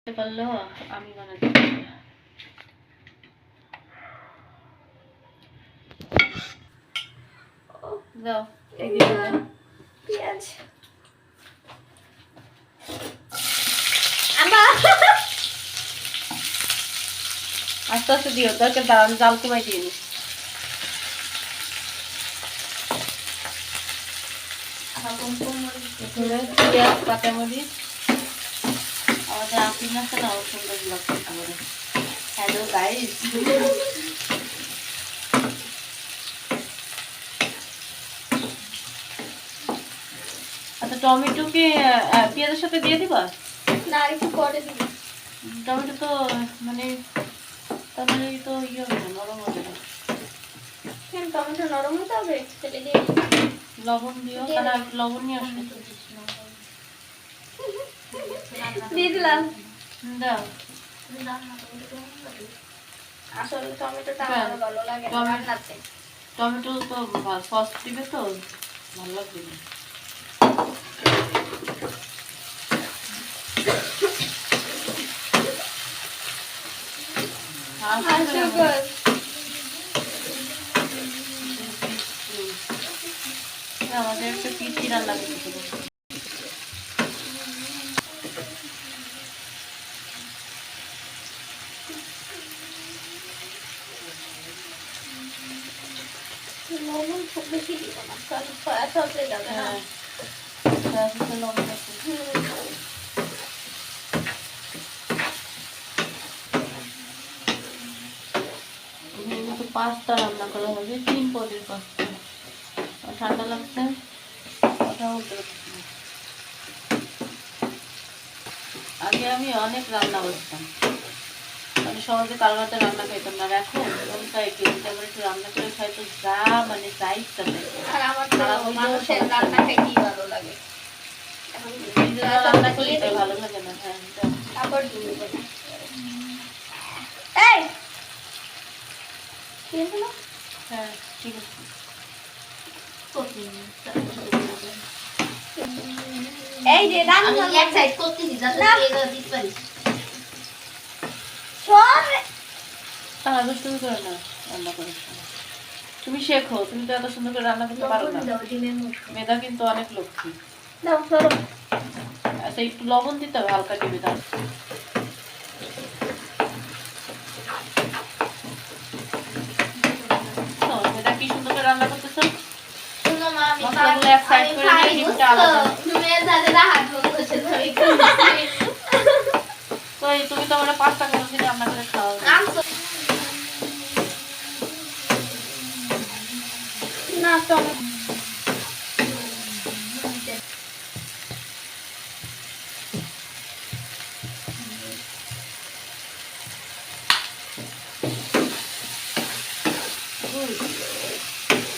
করতে পারলেও আমি বানাতে পারি না। দাও এদিকে দাও। পেঁয়াজ আমা আস্তে আস্তে দিও দরকার দাঁড়ান জাল কমাই দিয়ে নি এখানে পেঁয়াজ কাঁচামরিচ আমাদের আপনি মাছটা সুন্দর লাগছে আমাদের হ্যালো গাইস আচ্ছা টমেটো কি পেঁয়াজের সাথে দিয়ে দিবা? না একটু পরে দিবি। টমেটো তো মানে তাহলে তো ইয়ে হবে না নরম হবে না টমেটো নরম হতে হবে? লবণ দিও তাহলে লবণ নিয়ে আসো দিয়ে দিলাম দাও। আসলে টমেটোটা হ্যাঁ। আমার ভালো লাগে টমেটো- রান্নাতে টমেটো তো সস দিবে তো ভালো লাগবে। আমাদের একটা পিসি রান্না করতে লবণ খুব বেশি দিব না তাহলে সয়া সসে যাবে না হ্যাঁ তারপরে লবণ আছে। হুম। এখানে কিন্তু পাস্তা রান্না করা হবে তিন পদের পাস্তা আর ঠান্ডা লাগছে কথা বলতে পারছি না। আগে আমি অনেক রান্না করতাম মানে সহজে কারও হাতে রান্না খাইতাম না। এখন কি একটু রান্না করে খাই তো যা মানে ইচ্ছা তাই আর আমার তো মানুষের রান্না। খাইতেই ভালো লাগে। রান্না করি ভালো লাগে না। হ্যাঁ তারপর এই! দিলাম হ্যাঁ ঠিক আছে এই যে রান্না আমি এক সাইড করতেছি যাতে দিতে পারিস। তারা দুষ্টুমি করে না রান্না করার সময় তুমি শেখো তুমি তো এত সুন্দর করে রান্না করতে পারো না। দাও ডিমের মুখে মেধা কিন্তু অনেক লক্ষ্মী। আচ্ছা একটু লবণ দিতে হবে হালকা ডিমে তার মেধা কি সুন্দর করে রান্না করতেছো? মশলাগুলো এক side করে ডিমটা আলাদা। তুমি এর সাথে রাহাত বলতেছে তো এই তুমি তো আমরা পাঁচটা করে দিন রান্না করে খাওয়া না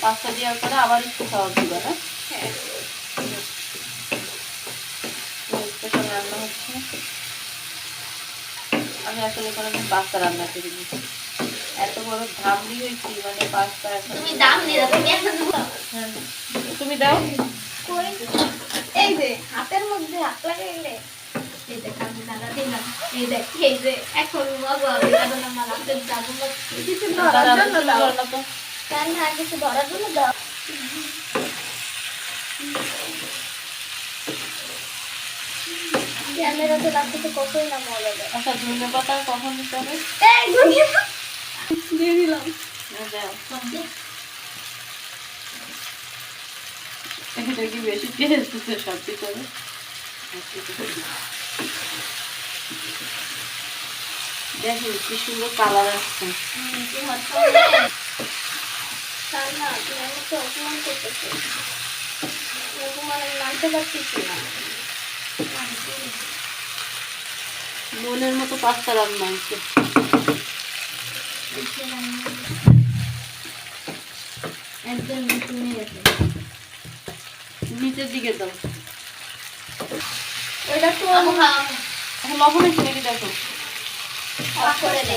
পাঁচটা দেওয়ার পরে আবার একটু খাওয়া দিবে না? হ্যাঁ স্পেশাল রান্না হচ্ছে আমি আসলে কোনোদিন পাস্তা রান্না করিনি এত বড় ধামড়ি হয়েছি মানে পাস্তা তুমি দাম তুমি। হ্যাঁ। তুমি দাও কই এই যে হাতের মধ্যে হাত লাগাইলে এই দেখ, আমি দাদা দিলাম। এই দেখ, এই যে, এখন মজা হবে, এখন আমার হাতের দাদু। কিছু দাদা, ধরার জন্য দাও না তো। কেন কিছু ধরার জন্য দাও ক্যামেরাতে রাখতে কতই না মজা দেয়। আচ্ছা ধনে পাতা কখন দিতে হবে? এই দুনিয়া দিয়ে দিলাম। সবজি। এটা কি বেশি টেস্ট দিতে সব হবে। দেখেন কি সুন্দর কালার আসছে। অপমান করতেছো। আমি মানতে পারতেছি না। মনের মতো পাস্তা রান্না হয়েছে একদম। নিচের দিকে দাও ওইটা তো। এখন লবণ দেখো করে দে